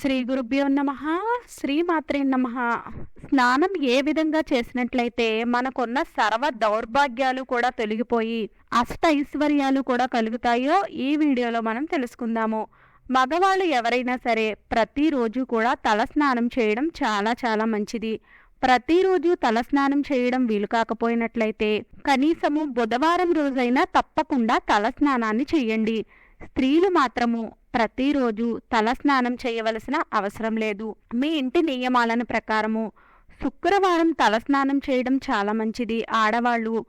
శ్రీ గురుభ్యో నమ శ్రీమాత్రే నమ. స్నానం ఏ విధంగా చేసినట్లయితే మనకున్న సర్వ దౌర్భాగ్యాలు కూడా తొలగిపోయి అష్ట ఐశ్వర్యాలు కూడా కలుగుతాయో ఈ వీడియోలో మనం తెలుసుకుందాము. మగవాళ్ళు ఎవరైనా సరే ప్రతిరోజు కూడా తల స్నానం చేయడం చాలా చాలా మంచిది. ప్రతిరోజు తల స్నానం చేయడం వీలు కాకపోయినట్లయితే కనీసము బుధవారం రోజైనా తప్పకుండా తల స్నానాన్ని చేయండి. స్త్రీలు మాత్రము ప్రతిరోజు తల స్నానం చేయవలసిన అవసరం లేదు. మీ ఇంటి నియమాలను ప్రకారము శుక్రవారం తల స్నానం చేయడం చాలా మంచిది. ఆడవాళ్ళు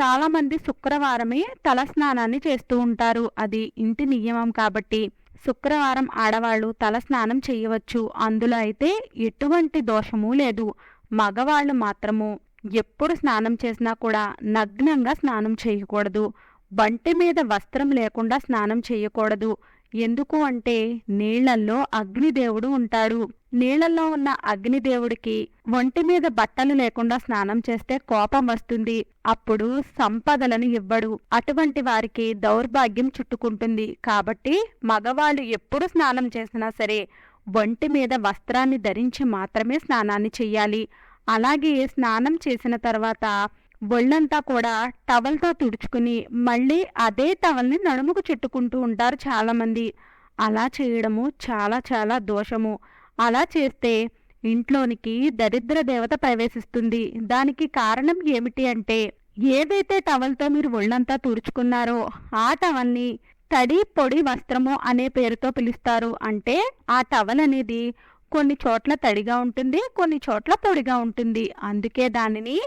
చాలామంది శుక్రవారమే తల స్నానాన్ని చేస్తూ ఉంటారు. అది ఇంటి నియమం కాబట్టి శుక్రవారం ఆడవాళ్ళు తల స్నానం చేయవచ్చు. అందులో అయితే ఎటువంటి దోషము లేదు. మగవాళ్ళు మాత్రము ఎప్పుడు స్నానం చేసినా కూడా నగ్నంగా స్నానం చేయకూడదు. బంటి మీద వస్త్రం లేకుండా స్నానం చేయకూడదు. ఎందుకు అంటే నీళ్ళల్లో అగ్నిదేవుడు ఉంటాడు. నీళ్ళలో ఉన్న అగ్నిదేవుడికి ఒంటి మీద బట్టలు లేకుండా స్నానం చేస్తే కోపం వస్తుంది. అప్పుడు సంపదలను ఇవ్వడు. అటువంటి వారికి దౌర్భాగ్యం చుట్టుకుంటుంది. కాబట్టి మగవాళ్ళు ఎప్పుడు స్నానం చేసినా సరే ఒంటి మీద వస్త్రాన్ని ధరించి మాత్రమే స్నానాన్ని చెయ్యాలి. అలాగే స్నానం చేసిన తర్వాత ఒళ్ళంతా కూడా టవల్తో తుడుచుకుని మళ్ళీ అదే టవల్ని నడుముకు చుట్టుకుంటూ ఉంటారు చాలామంది. అలా చేయడము చాలా చాలా దోషము. అలా చేస్తే ఇంట్లోనికి దరిద్ర దేవత ప్రవేశిస్తుంది. దానికి కారణం ఏమిటి అంటే ఏదైతే టవల్తో మీరు ఒళ్ళంతా తుడుచుకున్నారో ఆ టవల్ని తడి పొడి వస్త్రము అనే పేరుతో పిలుస్తారు. అంటే ఆ టవల్ అనేది కొన్ని చోట్ల తడిగా ఉంటుంది కొన్ని చోట్ల పొడిగా ఉంటుంది. అందుకే దానిని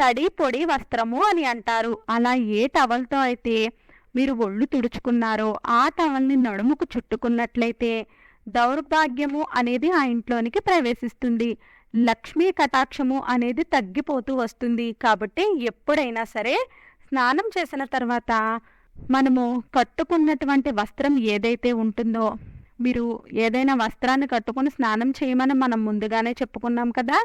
తడి పొడి వస్త్రము అని అంటారు. అలా ఏ టవల్తో అయితే మీరు ఒళ్ళు తుడుచుకున్నారో ఆ టవల్ని నడుముకు చుట్టుకున్నట్లయితే దౌర్భాగ్యము అనేది ఆ ఇంట్లోనికి ప్రవేశిస్తుంది. లక్ష్మీ కటాక్షము అనేది తగ్గిపోతూ వస్తుంది. కాబట్టి ఎప్పుడైనా సరే స్నానం చేసిన తర్వాత మనము కట్టుకున్నటువంటి వస్త్రం ఏదైతే ఉంటుందో మీరు ఏదైనా వస్త్రాన్ని కట్టుకుని స్నానం చేయమని మనం ముందుగానే చెప్పుకున్నాం కదా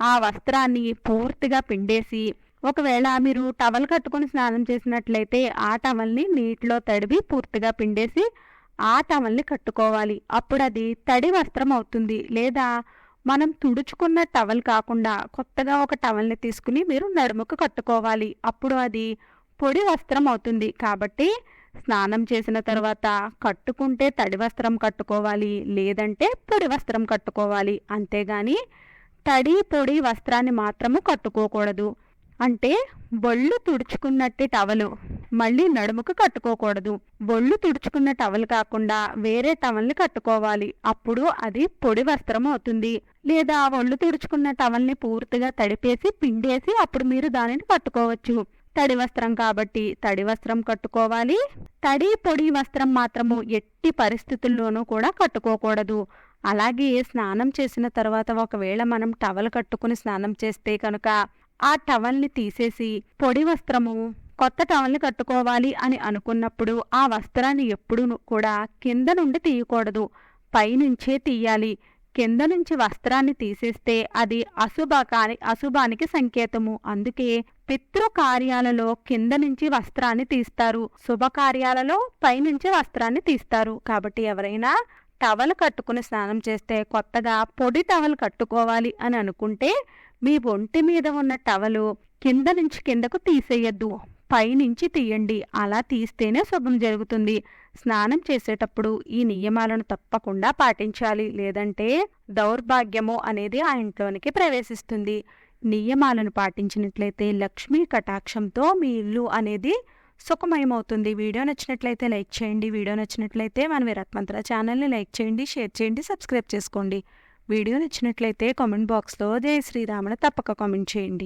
ఆ వస్త్రాన్ని పూర్తిగా పిండేసి ఒకవేళ మీరు టవల్ కట్టుకొని స్నానం చేసినట్లయితే ఆ టవల్ని నీటిలో తడివి పూర్తిగా పిండేసి ఆ టవల్ని కట్టుకోవాలి. అప్పుడు అది తడి వస్త్రం అవుతుంది. లేదా మనం తుడుచుకున్న టవల్ కాకుండా కొత్తగా ఒక టవల్ని తీసుకుని మీరు నడుముకు కట్టుకోవాలి. అప్పుడు అది పొడి వస్త్రం అవుతుంది. కాబట్టి స్నానం చేసిన తర్వాత కట్టుకుంటే తడి వస్త్రం కట్టుకోవాలి. లేదంటే పొడి వస్త్రం కట్టుకోవాలి. అంతేగాని తడి పొడి వస్త్రాన్ని మాత్రము కట్టుకోకూడదు. అంటే బొళ్ళు తుడుచుకున్నట్టు టవలు మళ్ళీ నడుముకు కట్టుకోకూడదు. బొళ్ళు తుడుచుకున్న టవల్ కాకుండా వేరే టవల్ని కట్టుకోవాలి. అప్పుడు అది పొడి వస్త్రం అవుతుంది. లేదా ఒళ్ళు తుడుచుకున్న టవల్ని పూర్తిగా తడిపేసి పిండేసి అప్పుడు మీరు దానిని కట్టుకోవచ్చు తడి వస్త్రం కాబట్టి తడి వస్త్రం కట్టుకోవాలి. తడి పొడి వస్త్రం మాత్రము ఎట్టి పరిస్థితుల్లోనూ కూడా కట్టుకోకూడదు. అలాగే స్నానం చేసిన తర్వాత ఒకవేళ మనం టవల్ కట్టుకుని స్నానం చేస్తే కనుక ఆ టవల్ని తీసేసి పొడి వస్త్రము కొత్త టవల్ని కట్టుకోవాలి అని అనుకున్నప్పుడు ఆ వస్త్రాన్ని ఎప్పుడూ కూడా కింద నుండి తీయకూడదు. పైనుంచే తీయాలి. కింద నుంచి వస్త్రాన్ని తీసేస్తే అది అశుభకాని అశుభానికి సంకేతము. అందుకే పితృకార్యాలలో కింద నుంచి వస్త్రాన్ని తీస్తారు. శుభకార్యాలలో పైనుంచి వస్త్రాన్ని తీస్తారు. కాబట్టి ఎవరైనా టవల్ కట్టుకుని స్నానం చేస్తే కొత్తగా పొడి టవల్ కట్టుకోవాలి అని అనుకుంటే మీ ఒంటి మీద ఉన్న టవలు కింద నుంచి కిందకు తీసేయద్దు. పైనుంచి తీయండి. అలా తీస్తేనే శుభం జరుగుతుంది. స్నానం చేసేటప్పుడు ఈ నియమాలను తప్పకుండా పాటించాలి. లేదంటే దౌర్భాగ్యము అనేది ఆ ఇంట్లోనికి ప్రవేశిస్తుంది. నియమాలను పాటించినట్లయితే లక్ష్మీ కటాక్షంతో మీ ఇల్లు అనేది సుఖమయమవుతుంది. వీడియో నచ్చినట్లయితే లైక్ చేయండి. వీడియో నచ్చినట్లయితే మన విరత్మంత్ర ఛానల్ని లైక్ చేయండి షేర్ చేయండి సబ్స్క్రైబ్ చేసుకోండి. వీడియో నచ్చినట్లయితే కామెంట్ బాక్స్లో జై శ్రీరామను తప్పక కామెంట్ చేయండి.